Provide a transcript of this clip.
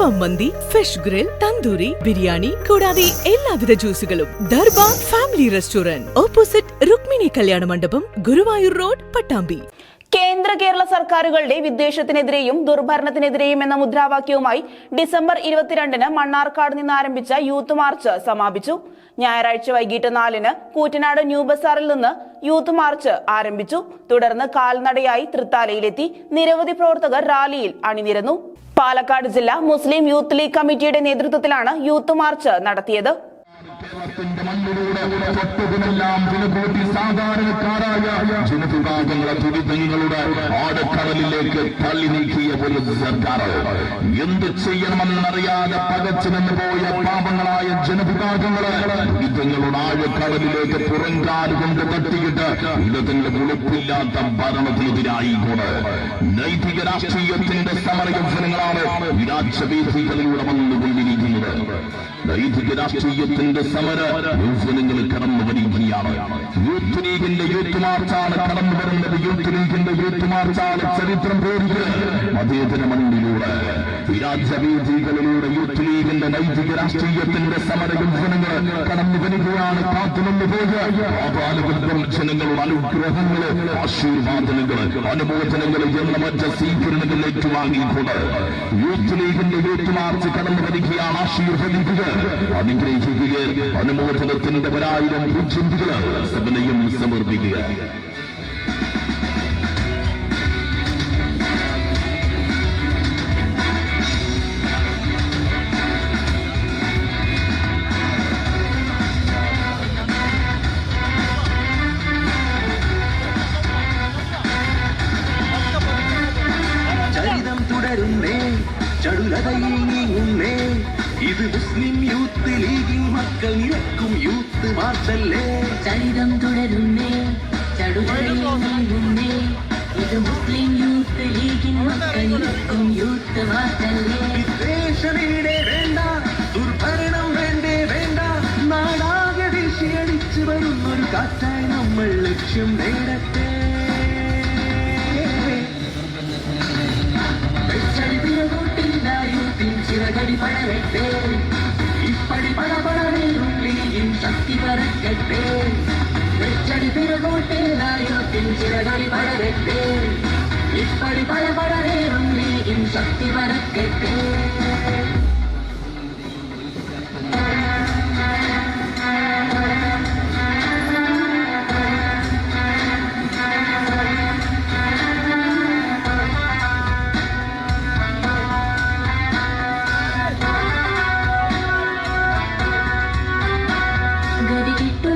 അൽഫാം മന്തി fish grill tandoori biryani കൂടാതെ എല്ലാവിധ ജ്യൂസുകളും Darbar family restaurant opposite Rukmini Kalyana Mandapam Guruvayur road Pattambi. കേന്ദ്ര കേരള സർക്കാരുകളുടെ വിദ്വേഷത്തിനെതിരെയും ദുർഭരണത്തിനെതിരെയും എന്ന മുദ്രാവാക്യവുമായി ഡിസംബർ ഇരുപത്തിരണ്ടിന് മണ്ണാർക്കാട് നിന്ന് ആരംഭിച്ച യൂത്ത് മാർച്ച് സമാപിച്ചു. ഞായറാഴ്ച വൈകിട്ട് നാലിന് കൂറ്റനാട് ന്യൂ ബസാറിൽ നിന്ന് യൂത്ത് മാർച്ച് ആരംഭിച്ചു. തുടർന്ന് കാൽനടയായി തൃത്താലയിലെത്തി നിരവധി പ്രവർത്തകർ റാലിയിൽ അണിനിരന്നു. പാലക്കാട് ജില്ലാ മുസ്ലിം യൂത്ത് ലീഗ് കമ്മിറ്റിയുടെ നേതൃത്വത്തിലാണ് യൂത്ത് മാർച്ച് നടത്തിയത്. കേരളത്തിന്റെ മണ്ണിലൂടെ തൊട്ടതിനെല്ലാം വിലകൂട്ടി സാധാരണക്കാരായ ജനവിഭാഗങ്ങളെ ദുരിതങ്ങളുടെ ആടക്കടലിലേക്ക് തള്ളി നീക്കിയ ഒരു സർക്കാർ. എന്ത് ചെയ്യണമെന്നറിയാതെ പകച്ചു നിന്ന് പോയ പാപങ്ങളായ ജനവിഭാഗങ്ങളെ ദുരിതങ്ങളുടെ ആഴക്കടലിലേക്ക് പുറങ്കാൽ കൊണ്ട് തട്ടിയിട്ട് ഇടത്തിന്റെ ഉളുപ്പില്ലാത്ത ഭരണത്തിനെതിരായിക്കൊണ്ട് നൈതിക രാഷ്ട്രീയത്തിന്റെ സമരയുദ്ധനങ്ങളാണ് ഈ രാജ്യവേദികളിലൂടെ വന്നുകൊണ്ടിരിക്കുന്നത്. നൈതിക രാഷ്ട്രീയത്തിന്റെ സമര യുവജനങ്ങൾ കടന്നു വരികയാണ് യൂത്ത് ലീഗിന്റെ യൂത്ത് മാർച്ചാണ് കടന്നു വരുന്നത് യൂത്ത് ലീഗിന്റെ യൂത്ത് ചരിത്രം പേരുക മതേതര മണ്ണിലൂടെ ഈ രാജ്യവേദികളിലൂടെ യൂത്ത് ലീഗിന്റെ നൈതിക രാഷ്ട്രീയത്തിന്റെ സമരയുദ്ധനങ്ങൾ കടന്നു വരികയാണ് കാത്തുനിന്ന് ആപാലകുലം ജനങ്ങളുടെ അനുഗ്രഹങ്ങൾ ആശീർവാദനങ്ങൾ അനുമോദനങ്ങൾ എന്ന മറ്റ സ്വീകരണങ്ങൾ ഏറ്റുവാങ്ങിക്കൊണ്ട് യൂത്ത് ലീഗിന്റെ യൂത്ത് മാർച്ച് കടന്നു വരികയാണ് ആശീർവദിക്കുക. അനുഗ്രഹിക്കുക അനുമോദനത്തിന്റെ ഒരായിരം പൂജ്യന്തികൾ സഭനയും സമർപ്പിക്കുക. തുടരുന്നേ ചടുലതയിൽ നീങ്ങുന്നേ ഇത് മുസ്ലിം യൂത്ത് ലീഗിൻ മക്കൾ നിരക്കും യൂത്ത് മാർച്ചല്ലേ. ചരിതം തുടരുന്നേ നീങ്ങുന്നേ ഇത് മുസ്ലിം യൂത്ത് ലീഗിൻ നിരക്കും യൂത്ത് മാർച്ചല്ലേ. വിദ്വേഷമേടെ വേണ്ട ദുർഭരണം വേണ്ടേ വേണ്ട. നാടാകെ വീശിയടിച്ചു വരുന്നൊരു കാറ്റായി നമ്മൾ ലക്ഷ്യം നേടട്ടെ. பறக்கட்டே இப்படி படபட நீருள்ளியின் சக்தி பறக்கட்டே வெச்சடி திருகோட்டே நாயத்தின் சிறகடி படரட்டே இப்படி படபட நீருள்ளியின் சக்தி பறக்கட்டே Thank you.